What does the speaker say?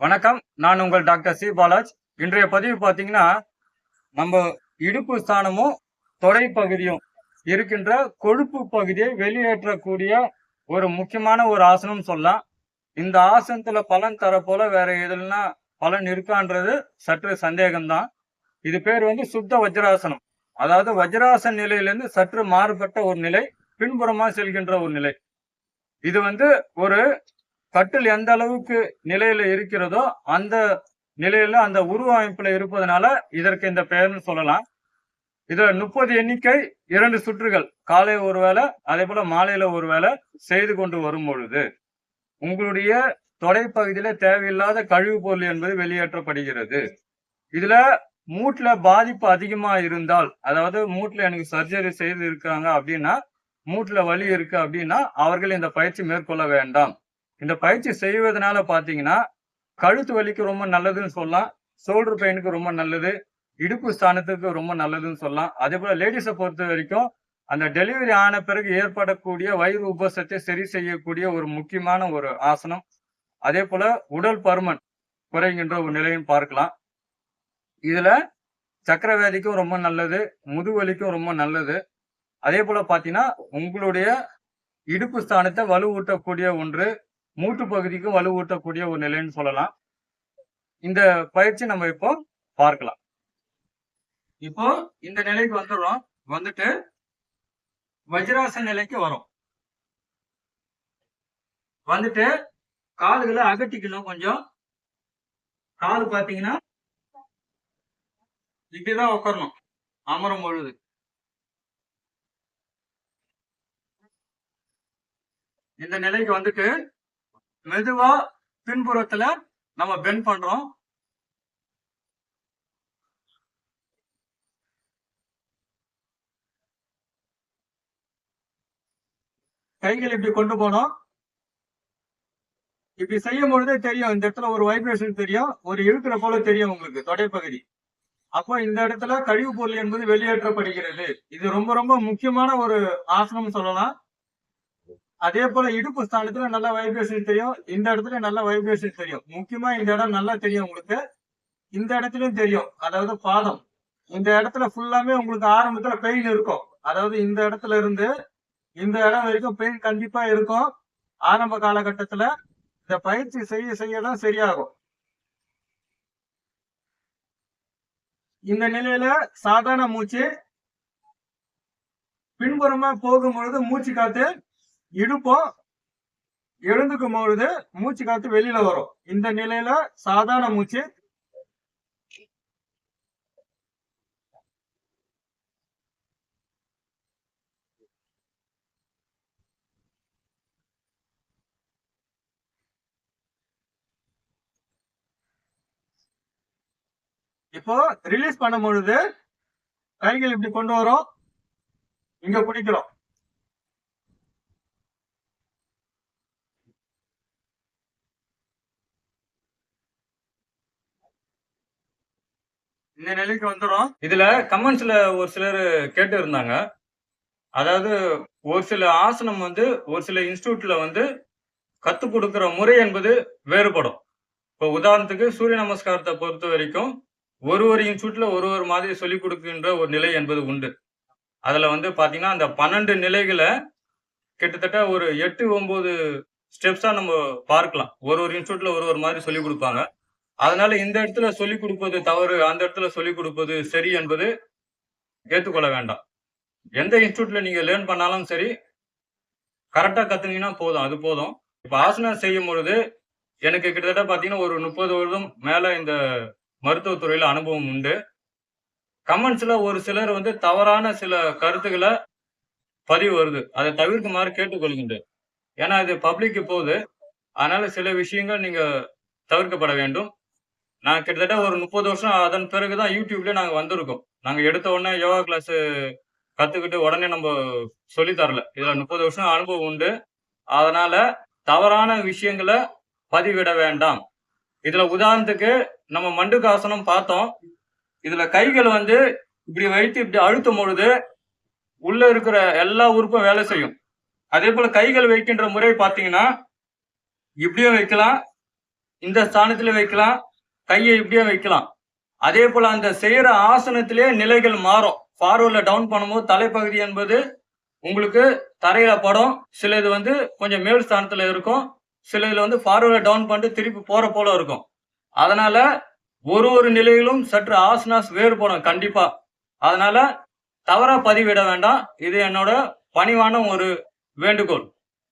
வணக்கம். நான் உங்கள் டாக்டர் சி. பாலாஜ். இன்றைய பதிவு பார்த்தீங்கன்னா நம்ம இடுப்பு ஸ்தானமும் தொடை பகுதியும் இருக்கின்ற கொழுப்பு பகுதியை வெளியேற்றக்கூடிய ஒரு முக்கியமான ஒரு ஆசனம் சொல்லலாம். இந்த ஆசனத்துல பலன் தர போல வேற எதுலனா பலன் இருக்கான்றது சற்று சந்தேகம்தான். இது பேர் வந்து சுத்த வஜ்ராசனம். அதாவது வஜ்ராசன நிலையிலிருந்து சற்று மாறுபட்ட ஒரு நிலை பின்புறமா செல்கின்ற ஒரு நிலை. இது வந்து ஒரு கட்டில் எந்த அளவுக்கு நிலையில இருக்கிறதோ அந்த நிலையில அந்த உருவ அமைப்புல இருப்பதனால இதற்கு இந்த பெயர்னு சொல்லலாம். இதுல முப்பது எண்ணிக்கை இரண்டு சுற்றுகள். காலை ஒரு வேளை அதே போல மாலையில ஒரு வேளை செய்து கொண்டு வரும் பொழுது உங்களுடைய தொடைப்பகுதியில தேவையில்லாத கழிவுப் பொருள் என்பது வெளியேற்றப்படுகிறது. இதுல மூட்டுல பாதிப்பு அதிகமா இருந்தால் அதாவது மூட்டுல எனக்கு சர்ஜரி செய்து இருக்காங்க அப்படின்னா மூட்டுல வலி இருக்கு அப்படின்னா அவர்கள் இந்த பயிற்சி மேற்கொள்ள வேண்டாம். இந்த பயிற்சி செய்வதனால பார்த்தீங்கன்னா கழுத்து வலிக்கு ரொம்ப நல்லதுன்னு சொல்லலாம் ஷோல்டர் பெயினுக்கு ரொம்ப நல்லது இடுப்பு ஸ்தானத்துக்கு ரொம்ப நல்லதுன்னு சொல்லலாம். அதே போல் லேடிஸை பொறுத்த வரைக்கும் அந்த டெலிவரி ஆன பிறகு ஏற்படக்கூடிய வயிறு உபசத்தை சரி செய்யக்கூடிய ஒரு முக்கியமான ஒரு ஆசனம். அதே போல உடல் பருமன் குறைகின்ற ஒரு நிலையும் பார்க்கலாம். இதுல சக்கரவியாதிக்கும் ரொம்ப நல்லது முதுவலிக்கும் ரொம்ப நல்லது. அதே போல பாத்தீங்கன்னா உங்களுடைய இடுப்பு ஸ்தானத்தை வலுவூட்டக்கூடிய ஒன்று மூட்டு பகுதிக்கும் வலுவூட்டக்கூடிய ஒரு நிலைன்னு சொல்லலாம். இந்த பயிற்சி நம்ம இப்போ பார்க்கலாம். இப்போ இந்த நிலைக்கு வந்துடுறோம். வந்துட்டு வஜ்ராசன நிலைக்கு வரும். வந்துட்டு கால்களை அகட்டிக்கணும் கொஞ்சம். கால் பாத்தீங்கன்னா இப்படிதான் உட்காரணும் அமரும் பொழுது. இந்த நிலைக்கு வந்துட்டு மெதுவா பின்புறத்துல நம்ம பெண்ட் பண்றோம். கைகள் இப்படி கொண்டு போனோம். இப்படி செய்யும் பொழுதே தெரியும் இந்த இடத்துல ஒரு வைப்ரேஷன் தெரியும் ஒரு இருக்கிற போல தெரியும் உங்களுக்கு தொடைப்பகுதி அப்போ இந்த இடத்துல கழிவு பொருள் என்பது வெளியேற்றப்படுகிறது. இது ரொம்ப ரொம்ப முக்கியமான ஒரு ஆசனம் சொல்லலாம். அதே போல இடுப்பு ஸ்தானத்துல நல்ல வைப்ரேஷன் தெரியும். இந்த இடத்துல நல்ல வைப்ரேஷன் தெரியும். முக்கியமா இந்த இடம் நல்லா தெரியும் உங்களுக்கு. இந்த இடத்துலயும் தெரியும். அதாவது பாதம். இந்த இடத்துல ஃபுல்லாமே உங்களுக்கு ஆரம்பத்துல பெயின் இருக்கும். அதாவது இந்த இடத்துல இருந்து இந்த இடம் வரைக்கும் பெயின் கண்டிப்பா இருக்கும். ஆரம்ப காலகட்டத்துல இந்த பயிற்சி செய்ய செய்ய தான் சரியாகும். இந்த நிலையில சாதாரண மூச்சு. பின்புறமா போகும் பொழுது மூச்சு காத்து இடுப்போம் எழுந்துக்கும் பொழுது மூச்சு காத்து வெளியில வரும். இந்த நிலையில சாதாரண மூச்சு இப்போ ரிலீஸ் பண்ணும் பொழுது கைகள் இப்படி கொண்டு வரும். இங்க பிடிக்கிறோம் இந்த நிலைக்கு வந்துடும் இதுல கமெண்ட்ஸ்ல ஒரு சிலர் கேட்டு இருந்தாங்க அதாவது ஒரு சில ஆசனம் வந்து ஒரு சில இன்ஸ்டியூட்ல வந்து கத்து கொடுக்கிற முறை என்பது வேறுபடும். இப்போ உதாரணத்துக்கு சூரிய நமஸ்காரத்தை பொறுத்த வரைக்கும் ஒரு ஒரு இன்ஸ்டியூட்ல ஒரு ஒரு மாதிரி சொல்லிக் கொடுக்கின்ற ஒரு நிலை என்பது உண்டு. அதுல வந்து பாத்தீங்கன்னா அந்த பன்னெண்டு நிலைகளை கிட்டத்தட்ட ஒரு எட்டு ஒன்பது ஸ்டெப்ஸா நம்ம பார்க்கலாம். ஒரு ஒரு இன்ஸ்டியூட்ல ஒரு ஒரு மாதிரி சொல்லிக் கொடுப்பாங்க. அதனால இந்த இடத்துல சொல்லிக் கொடுப்பது தவறு அந்த இடத்துல சொல்லிக் கொடுப்பது சரி என்பது ஏற்றுக்கொள்ள வேண்டாம். எந்த இன்ஸ்டியூட்ல நீங்க லேர்ன் பண்ணாலும் சரி கரெக்டா கத்துனீங்கன்னா போதும் அது போதும். இப்ப ஆசனம் செய்யும் பொழுது எனக்கு கிட்டத்தட்ட பாத்தீங்கன்னா ஒரு முப்பது வருடம் மேல இந்த மருத்துவத்துறையில அனுபவம் உண்டு. கமெண்ட்ஸ்ல ஒரு சிலர் வந்து தவறான சில கருத்துக்களை பதிவு வருது. அதை தவிர்க்குமாறு கேட்டுக்கொள்கின்றேன். ஏன்னா இது பப்ளிக்கு போகுது. அதனால சில விஷயங்கள் நீங்க தவிர்க்கப்பட வேண்டும். நான் கிட்டத்தட்ட ஒரு முப்பது வருஷம் அதன் பிறகுதான் யூடியூப்ல நாங்க வந்திருக்கோம். நாங்க எடுத்த உடனே யோகா கிளாஸ் கத்துக்கிட்டு உடனே நம்ம சொல்லி தரல. இதுல முப்பது வருஷம் அனுபவம் உண்டு. அதனால தவறான விஷயங்களை பதிவிட வேண்டாம். இதுல உதாரணத்துக்கு நம்ம மண்டுகாசனம் பார்த்தோம். இதுல கைகள் வந்து இப்படி வைத்து இப்படி அழுத்தும் பொழுது உள்ள இருக்கிற எல்லா உறுப்பும் வேலை செய்யும். அதே போல கைகள் வைக்கின்ற முறை பார்த்தீங்கன்னா இப்படியும் வைக்கலாம். இந்த ஸ்தானத்துல வைக்கலாம். கையை இப்படியே வைக்கலாம். அதே போல அந்த செய்யற ஆசனத்திலே நிலைகள் மாறும். ஃபார்வர்ட்ல டவுன் பண்ணும்போது தலைப்பகுதி என்பது உங்களுக்கு தரையில படம். சில இது வந்து கொஞ்சம் மேல் ஸ்தானத்துல இருக்கும். சில இதுல வந்து ஃபார்வர்ட்ல டவுன் பண்ணிட்டு திருப்பி போற போல இருக்கும். அதனால ஒரு ஒரு நிலையிலும் சற்று ஆசனாஸ் வேறுபடும் கண்டிப்பா. அதனால தவறா பதிவிட வேண்டாம். இது என்னோட பணிவான ஒரு வேண்டுகோள்.